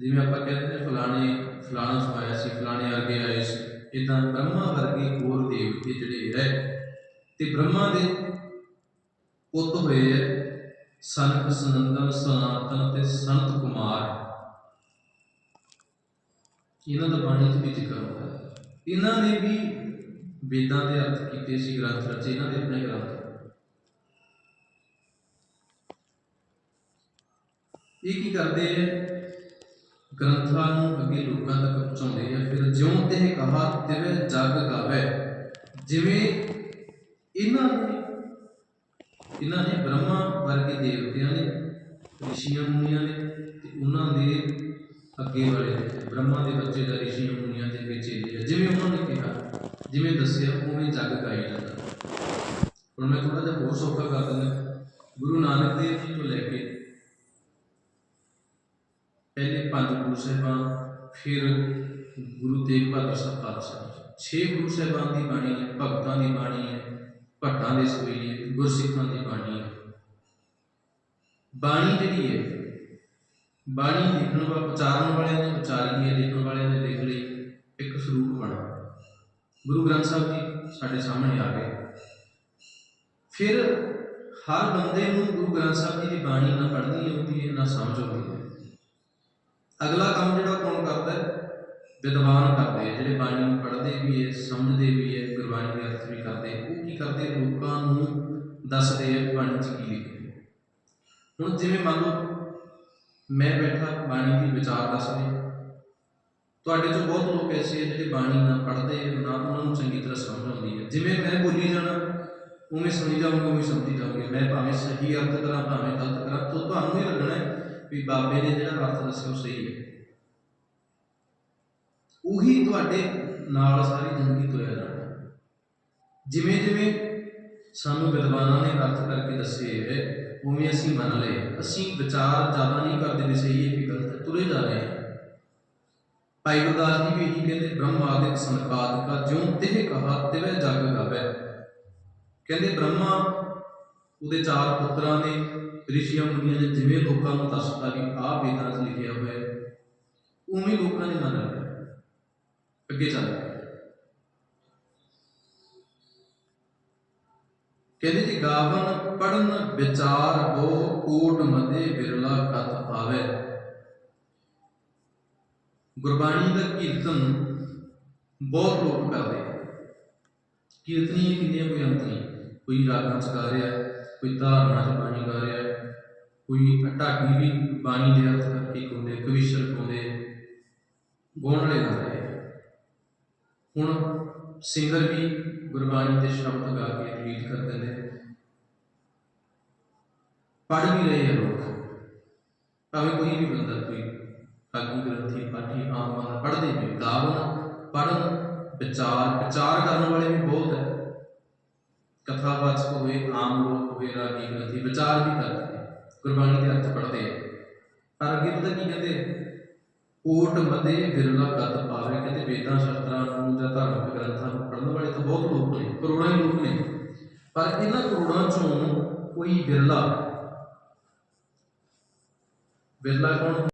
ਜਿਵੇਂ ਆਪਾਂ ਕਹਿੰਦੇ ਨੇ ਫਲਾਣੇ, ਫਲਾਣਾ ਸਮਾਇਆ ਸੀ, ਫਲਾਣੇ ਅਰਗੇ ਆਏ ਸੀ ਇਦਾਂ ਬ੍ਰਹਮਾ ਵਰਗੇ ਹੋਰ ਦੇਵਤੇ ਜਿਹੜੇ ਹੈ ਤੇ ਬ੍ਰਹਮਾ ਦੇ ਪੁੱਤ ਹੋਏ ਹੈ ਸਨਕ, ਸਨੰਦਨ, ਸਨਾਤਨ ਤੇ ਸੰਤ ਕੁਮਾਰ। ਇਹਨਾਂ ਦਾ ਬਾਣੀ ਚ ਵੀ ਜ਼ਿਕਰ ਹੁੰਦਾ ਇਹਨਾਂ ਨੇ ਵੀ ਵੇਦਾਂ ਦੇ ਅਰਥ ਕੀਤੇ ਸੀ, ਗ੍ਰੰਥ ਰਚੇ, ਇਹਨਾਂ ਦੇ ਆਪਣੇ ਗ੍ਰੰਥ। ਇਹ ਕੀ ਕਰਦੇ ਹੈ ਗ੍ਰੰਥਾਂ ਨੂੰ ਅੱਗੇ ਲੋਕਾਂ ਤੱਕ ਪਹੁੰਚਾਉਂਦੇ ਆ ਫਿਰ ਜਿਉਂ ਤੇ ਕਹਾ ਤਿਵੇਂ ਜਗ ਗਾਵੇ। ਜਿਵੇਂ ਇਹਨਾਂ ਨੇ ਇਹਨਾਂ ਨੇ ਬ੍ਰਹਮਾ ਵਰਗੇ ਦੇਵਤਿਆਂ ਨੇ ਰਿਸ਼ੀਆਂ ਮੁਨੀਆਂ ਨੇ ਤੇ ਉਹਨਾਂ ਦੇ ਅੱਗੇ ਵਾਲੇ ਨੇ, ਬ੍ਰਹਮਾ ਦੇ ਬੱਚੇ ਦਾ ਰਿਸ਼ੀਆਂ ਮੁਨੀਆਂ ਦੇ ਅੱਗੇ ਚੇਲੇ ਆ ਜਿਵੇਂ ਉਹਨਾਂ ਨੇ ਕਿਹਾ ਜਿਵੇਂ ਦੱਸਿਆ ਉਵੇਂ ਜਗ ਗਾਈ ਜਾਂਦਾ ਹੁਣ ਮੈਂ ਥੋੜਾ ਜਿਹਾ ਹੋਰ ਸੌਖਾ ਕਰ ਦਿੰਦਾ ਗੁਰੂ ਨਾਨਕ ਦੇਵ ਜੀ ਤੋਂ ਲੈ ਕੇ ਪਹਿਲੇ ਪੰਜ ਗੁਰੂ ਸਾਹਿਬਾਨ, ਫਿਰ ਗੁਰੂ ਤੇਗ ਬਹਾਦਰ ਸਾਹਿਬ ਪਾਤਸ਼ਾਹ ਛੇ ਗੁਰੂ ਸਾਹਿਬਾਨ ਦੀ ਬਾਣੀ ਹੈ, ਭਗਤਾਂ ਦੀ ਬਾਣੀ ਹੈ, ਭੱਟਾਂ ਦੇ ਸੋਈਏ ਗੁਰਸਿੱਖਾਂ ਦੀ ਬਾਣੀ ਹੈ। ਬਾਣੀ ਜਿਹੜੀ ਹੈ, ਬਾਣੀ ਲਿਖਣ ਵਾਲੇ ਉਚਾਰਨ ਵਾਲਿਆਂ ਨੇ ਉਚਾਰੀ ਹੈ, ਲਿਖਣ ਵਾਲਿਆਂ ਨੇ ਲਿਖ ਲਈ ਇੱਕ ਸਰੂਪ ਬਣਾ। ਗੁਰੂ ਗ੍ਰੰਥ ਸਾਹਿਬ ਜੀ ਸਾਡੇ ਸਾਹਮਣੇ ਆ ਗਏ। ਫਿਰ ਹਰ ਬੰਦੇ ਨੂੰ ਗੁਰੂ ਗ੍ਰੰਥ ਸਾਹਿਬ ਜੀ ਦੀ ਬਾਣੀ ਨਾ ਪੜ੍ਹਨੀ ਆਉਂਦੀ ਹੈ, ਨਾ ਸਮਝ ਆਉਂਦੀ ਹੈ। ਅਗਲਾ ਕੰਮ ਜਿਹੜਾ ਕੌਣ ਕਰਦਾ ਹੈ? ਵਿਦਵਾਨ ਕਰਦੇ ਆ, ਜਿਹੜੇ ਬਾਣੀ ਨੂੰ ਪੜ੍ਹਦੇ ਵੀ ਹੈ, ਸਮਝਦੇ ਵੀ ਹੈ, ਗੁਰਬਾਣੀ ਦੇ ਅਰਥ ਵੀ ਕਰਦੇ ਉਹ ਕੀ ਕਰਦੇ ਲੋਕਾਂ ਨੂੰ ਦੱਸਦੇ ਆ ਬਾਣੀ 'ਚ ਕੀ ਲਿਖਿਆ ਹੁਣ ਜਿਵੇਂ ਮੰਨ ਲਓ, ਮੈਂ ਬੈਠਾ, ਬਾਣੀ ਦੀ ਵਿਚਾਰ ਦੱਸ ਰਿਹਾ ਤੁਹਾਡੇ ਚੋਂ ਬਹੁਤ ਲੋਕ ਐਸੇ ਆ ਜਿਹੜੇ ਬਾਣੀ ਨਾ ਪੜ੍ਹਦੇ, ਨਾ ਉਹਨਾਂ ਨੂੰ ਚੰਗੀ ਤਰ੍ਹਾਂ ਸਮਝ ਆਉਂਦੀ ਹੈ ਜਿਵੇਂ ਮੈਂ ਬੋਲੀ ਜਾਣਾ, ਉਵੇਂ ਸੁਣੀ ਜਾਊਂਗਾ, ਉਵੇਂ ਸਮਝੀ ਜਾਊਂਗੇ। ਮੈਂ ਭਾਵੇਂ ਸਹੀ ਅਰਥ ਕਰਾਂ, ਭਾਵੇਂ ਗਲਤ ਕਰਾਂ, ਤਾਂ ਤੁਹਾਨੂੰ ਇਹ ਲੱਗਣਾ ਹੈ ਵੀ ਬਾਬੇ ਨੇ ਜਿਹੜਾ ਅਰਥ ਦੱਸਿਆ ਉਹ ਸਹੀ ਹੈ। ਉਹੀ ਤੁਹਾਡੇ ਨਾਲ ਸਾਰੀ ਜ਼ਿੰਦਗੀ ਤੁਰਿਆ ਜਾਣਾ ਜਿਵੇਂ ਜਿਵੇਂ ਸਾਨੂੰ ਵਿਦਵਾਨਾਂ ਨੇ ਅਰਥ ਕਰਕੇ ਦੱਸੇ ਹੈ ਉਵੇਂ ਅਸੀਂ ਮੰਨ ਲਏ। ਅਸੀਂ ਵਿਚਾਰ ਜ਼ਿਆਦਾ ਨਹੀਂ ਕਰਦੇ ਵੀ ਸਹੀ ਹੈ ਕਿ ਗਲਤ ਹੈ, ਤੁਰੇ ਜਾ ਰਹੇ ਹਾਂ। ਭਾਈ ਗੁਰਦਾਸ ਜੀ ਵੀ ਇਹੀ ਕਹਿੰਦੇ, ਬ੍ਰਹਮ ਆਦਿਕ ਸੰਕਾਦ ਕਾ ਜਿਉਂ ਤਿਹ ਕਹਾ, ਤਿਵੇਂ ਜਗ ਗਾਵੇ। ਕਹਿੰਦੇ ਬ੍ਰਹਮਾ ਉਹਦੇ ਚਾਰ ਪੁੱਤਰਾਂ ਨੇ ਰਿਸ਼ੀਆਂ ਮੁਨੀਆਂ ਨੇ ਜਿਵੇਂ ਲੋਕਾਂ ਨੂੰ ਦੱਸਤਾ ਵੀ ਆਹ ਵੇਦਾਂ 'ਚ ਲਿਖਿਆ ਹੋਇਆ ਹੈ, ਉਵੇਂ ਲੋਕਾਂ ਨੇ ਮੰਨ ਲਿਆ ਅੱਗੇ ਚੱਲ। ਕਹਿੰਦੇ ਜੀ, ਗਾਵਨ ਪੜਨ ਵਿਚਾਰ ਹੋ, ਕੋਟ ਮਦੇ ਬਿਰਲਾ ਕਤ ਆਵੇ। ਗੁਰਬਾਣੀ ਦਾ ਕੀਰਤਨ ਬਹੁਤ ਲੋਕ ਕਰਦੇ ਆ। ਕੀਰਤਨੀ ਕਿੰਨੀਆਂ ਕੋਈ ਅੰਤ ਨਹੀਂ ਕੋਈ ਰਾਗਾਂ ਚ ਗਾ ਰਿਹਾ, ਕੋਈ ਧਾਰਨਾ ਚ ਬਾਣੀ ਕੋਈ ਢਾਡੀ ਵੀ ਬਾਣੀ ਦੇ ਅਰਥ ਕਰਕੇ ਗਾਉਂਦੇ ਕਵਿਸ਼ਰ ਗਾਉਂਦੇ, ਗਾਉਣ ਵਾਲੇ ਗਾ ਹੁਣ ਸਿੰਗਰ ਵੀ ਗੁਰਬਾਣੀ ਦੇ ਸ਼ਬਦ ਗਾ ਕੇ ਰਿਲੀਜ਼ ਕਰ ਨੇ। ਪੜ੍ਹ ਵੀ ਰਹੇ ਆ ਲੋਕ। ਭਾਵੇਂ ਕੋਈ ਵੀ ਬੰਦਾ ਕੋਈ ਕਾਗੀ ਗ੍ਰੰਥੀ, ਪਾਠੀ, ਆਮ ਬੰਦਾ ਪੜ੍ਹਦੇ ਵੀ ਗਾਵਨ ਪੜਨ ਵਿਚਾਰ ਵਿਚਾਰ ਕਰਨ ਵਾਲੇ ਵੀ ਬਹੁਤ ਹੈ ਕਥਾਵਾਚਕ ਹੋਏ ਆਮ ਲੋਕ ਹੋਏ ਰਾਗੀ ਗ੍ਰੰਥੀ, ਵਿਚਾਰ ਵੀ ਕਰਦੇ। ਗੁਰਬਾਣੀ ਦੇ ਅਰਥ ਪੜ੍ਹਦੇ ਆ। ਪਰ ਅੱਗੇ ਪਤਾ ਕੀ ਕਹਿੰਦੇ? ਕੋਟ ਮਦੇ ਵਿਰਲਾ ਕਤ ਪਾਵੇ, ਕਹਿੰਦੇ ਵੇਦਾਂ, ਸ਼ਾਸਤਰਾਂ ਨੂੰ ਜਾਂ ਧਾਰਮਿਕ ਗ੍ਰੰਥਾਂ ਨੂੰ ਪੜ੍ਹਨ ਵਾਲੇ ਤਾਂ ਬਹੁਤ ਲੋਕ ਨੇ, ਕਰੋੜਾਂ ਹੀ ਲੋਕ ਨੇ। ਪਰ ਇਹਨਾਂ ਕਰੋੜਾਂ ਚੋਂ ਕੋਈ ਵਿਰਲਾ ਵਿਰਲਾ ਕੌਣ